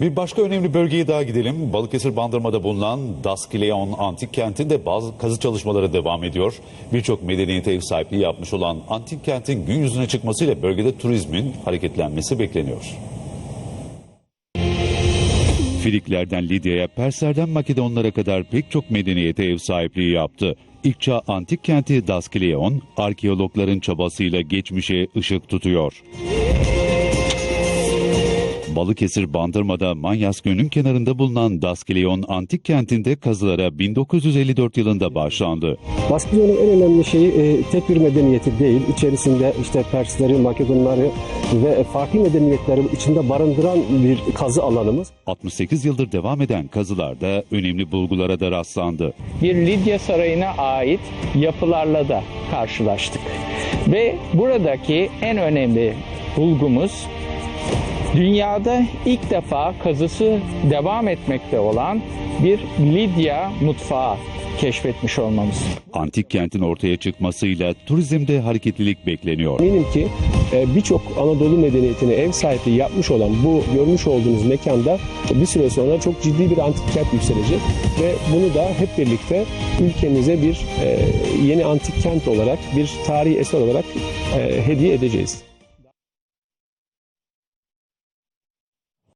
Bir başka önemli bölgeye daha gidelim. Balıkesir Bandırma'da bulunan Daskileon antik kentinde bazı kazı çalışmaları devam ediyor. Birçok medeniyete ev sahipliği yapmış olan antik kentin gün yüzüne çıkmasıyla bölgede turizmin hareketlenmesi bekleniyor. Filiklerden Lidya'ya, Perslerden Makedonlara kadar pek çok medeniyete ev sahipliği yaptı. İlk çağ antik kenti Daskileon, arkeologların çabasıyla geçmişe ışık tutuyor. Balıkesir Bandırma'da Manyas Gölü'nün kenarında bulunan Daskileon antik kentinde kazılara 1954 yılında başlandı. Baskılyon'un en önemli şeyi e, tek bir medeniyeti değil. İçerisinde işte Persleri, Makedonları ve farklı medeniyetleri içinde barındıran bir kazı alanımız. 68 yıldır devam eden kazılarda önemli bulgulara da rastlandı. bir Lidya Sarayı'na ait yapılarla da karşılaştık. Ve buradaki en önemli bulgumuz dünyada ilk defa kazısı devam etmekte olan bir Lidya mutfağı keşfetmiş olmamız. Antik kentin ortaya çıkmasıyla turizmde hareketlilik bekleniyor. Eminim ki e, birçok Anadolu medeniyetine ev sahipliği yapmış olan bu görmüş olduğunuz mekanda bir süre sonra çok ciddi bir antik kent yükselecek ve bunu da hep birlikte ülkemize bir e, yeni antik kent olarak, bir tarihi eser olarak e, hediye edeceğiz.